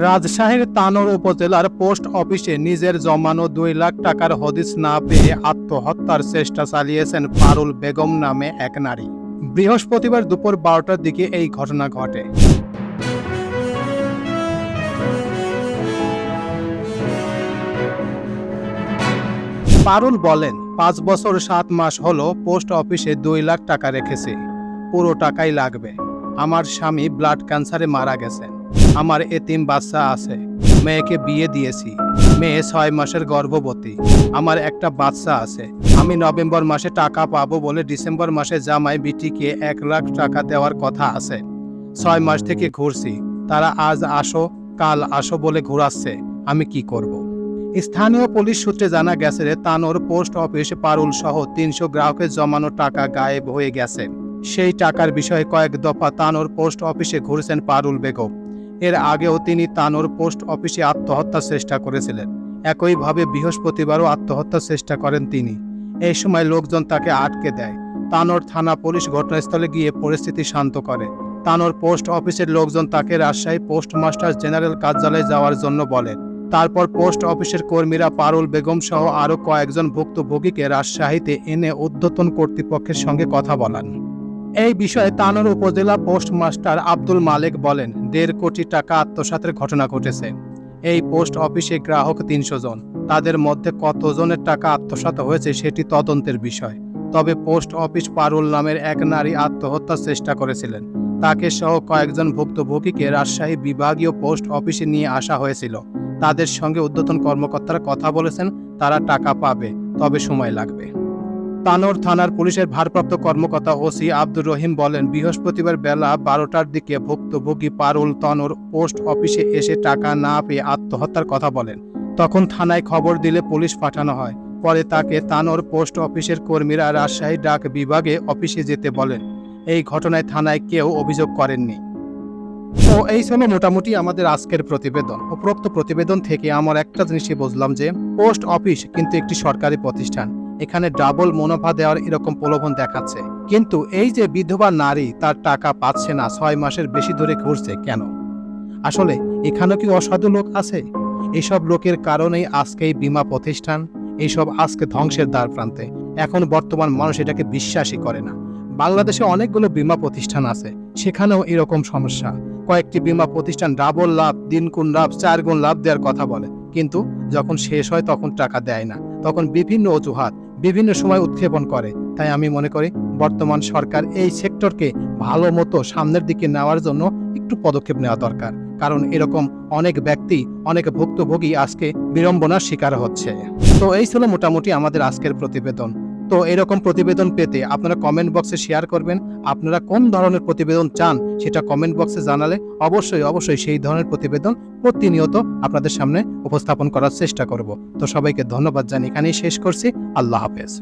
রাজশাহীর তানোর উপজেলার পোস্ট অফিসে নিজের জমানো দুই লাখ টাকার হদিস না পেয়ে আত্মহত্যার চেষ্টা চালিয়েছেন পারুল বেগম নামে এক নারী। বৃহস্পতিবার দুপুর বারোটার দিকে এই ঘটনা ঘটে। পারুল বলেন, পাঁচ বছর সাত মাস হলো পোস্ট অফিসে দুই লাখ টাকা রেখেছি। পুরো টাকাই লাগবে। আমার স্বামী ব্লাড ক্যান্সারে মারা গেছেন। আমার এতিম বাচ্চা আছে, মেয়েকে বিয়ে দিয়েছি। মেয়ে ছয় মাসের গর্ভবতী। আমার একটা বাচ্চা আছে। আমি নভেম্বর মাসে টাকা পাবো বলে ডিসেম্বর মাসে জামাই বিটিকে এক লাখ টাকা দেওয়ার কথা আছে। ছয় মাস থেকে ঘুরছি। তারা আজ আসো, কাল আসো বলে ঘুরাচ্ছে। আমি কি করব। স্থানীয় পুলিশ সূত্রে জানা গেছে তানোর পোস্ট অফিস পারুল সহ তিনশো গ্রাহকের জমানো টাকা গায়েব হয়ে গেছে। সেই টাকার বিষয়ে কয়েক দফা তানোর পোস্ট অফিসে ঘুরছেন পারুল বেগম। এর আগেও তিনি তানোর পোস্ট অফিসে আত্মহত্যার চেষ্টা করেছিলেন। একইভাবে বৃহস্পতিবারও আত্মহত্যার চেষ্টা করেন তিনি। এই সময় লোকজন তাকে আটকে দেয়। তানোর থানা পুলিশ ঘটনাস্থলে গিয়ে পরিস্থিতি শান্ত করে। তানোর পোস্ট অফিসের লোকজন তাকে রাজশাহী পোস্টমাস্টার জেনারেল কার্যালয়ে যাওয়ার জন্য বলেন। তারপর পোস্ট অফিসের কর্মীরা পারুল বেগম সহ আরও কয়েকজন ভুক্তভোগীকে রাজশাহীতে এনে উদ্ধতন কর্তৃপক্ষের সঙ্গে কথা বলান। এই বিষয়ে তানোর উপজেলা পোস্টমাস্টার আব্দুল মালেক বলেন, দেড় কোটি টাকা আত্মসাতের ঘটনা ঘটেছে। এই পোস্ট অফিসে গ্রাহক তিনশো জন। তাদের মধ্যে কতজনের টাকা আত্মসাত হয়েছে সেটি তদন্তের বিষয়। তবে পোস্ট অফিস পারুল নামের এক নারী আত্মহত্যার চেষ্টা করেছিলেন। তাকে সহ কয়েকজন ভুক্তভোগীকে রাজশাহী বিভাগীয় পোস্ট অফিসে নিয়ে আসা হয়েছিল। তাদের সঙ্গে উদ্যতন কর্মকর্তারা কথা বলেছেন, তারা টাকা পাবে, তবে সময় লাগবে। তানোর থানার পুলিশের ভারপ্রাপ্ত কর্মকর্তা ওসি আব্দুর রহিম বলেন, বৃহস্পতিবার বেলা বারোটার দিকে ভুক্তভোগী পারুল তনোর পোস্ট অফিসে এসে টাকা না পেয়ে আত্মহত্যার কথা বলেন। তখন থানায় খবর দিলে পুলিশ পাঠানো হয়। পরে তাকে তানোর পোস্ট অফিসের কর্মীরা রাজশাহী ডাক বিভাগে অফিসে যেতে বলেন। এই ঘটনায় থানায় কেউ অভিযোগ করেননি। তো এই ছিল মোটামুটি আমাদের আজকের প্রতিবেদন। উপরোক্ত প্রতিবেদন থেকে আমার একটা জিনিসই বুঝলাম যে, পোস্ট অফিস কিন্তু একটি সরকারি প্রতিষ্ঠান। এখানে ডাবল মুনাফা দেওয়ার এরকম প্রলোভন দেখাচ্ছে। কিন্তু এই যে বিধবা নারী, তার টাকা পাচ্ছে না, ছয় মাসের বেশি ধরে ঘুরছে কেন? আসলে এখানে কি অসাধু লোক আছে? এসব লোকের কারণেই আজকে এই বিমা প্রতিষ্ঠান এইসব আজকে ধ্বংসের দ্বার প্রান্তে। এখন বর্তমান মানুষ এটাকে বিশ্বাসই করে না। বাংলাদেশে অনেকগুলো বিমা প্রতিষ্ঠান আছে, সেখানেও এরকম সমস্যা। কয়েকটি বিমা প্রতিষ্ঠান ডাবল লাভ তিন গুণ লাভ চার গুণ লাভ দেওয়ার কথা বলে। কিন্তু যখন শেষ হয় তখন টাকা দেয় না। তখন বিভিন্ন অজুহাত বিভিন্ন সময় উৎক্ষেপণ করে। তাই আমি মনে করি, বর্তমান সরকার এই সেক্টরকে ভালো মতো সামনের দিকে নেওয়ার জন্য একটু পদক্ষেপ নেওয়া দরকার। কারণ এরকম অনেক ব্যক্তি, অনেক ভুক্তভোগী আজকে বিড়ম্বনার শিকার হচ্ছে। তো এই ছিল মোটামুটি আমাদের আজকের প্রতিবেদন। তো এরকম প্রতিবেদন পেতে আপনারা কমেন্ট বক্সে শেয়ার করবেন। আপনারা কোন ধরনের প্রতিবেদন চান সেটা কমেন্ট বক্সে জানালে অবশ্যই অবশ্যই সেই ধরনের প্রতিবেদন প্রতিনিয়ত আপনাদের সামনে উপস্থাপন করার চেষ্টা করব। তো সবাইকে ধন্যবাদ জানি এখানেই শেষ করছি। আল্লাহ হাফেজ।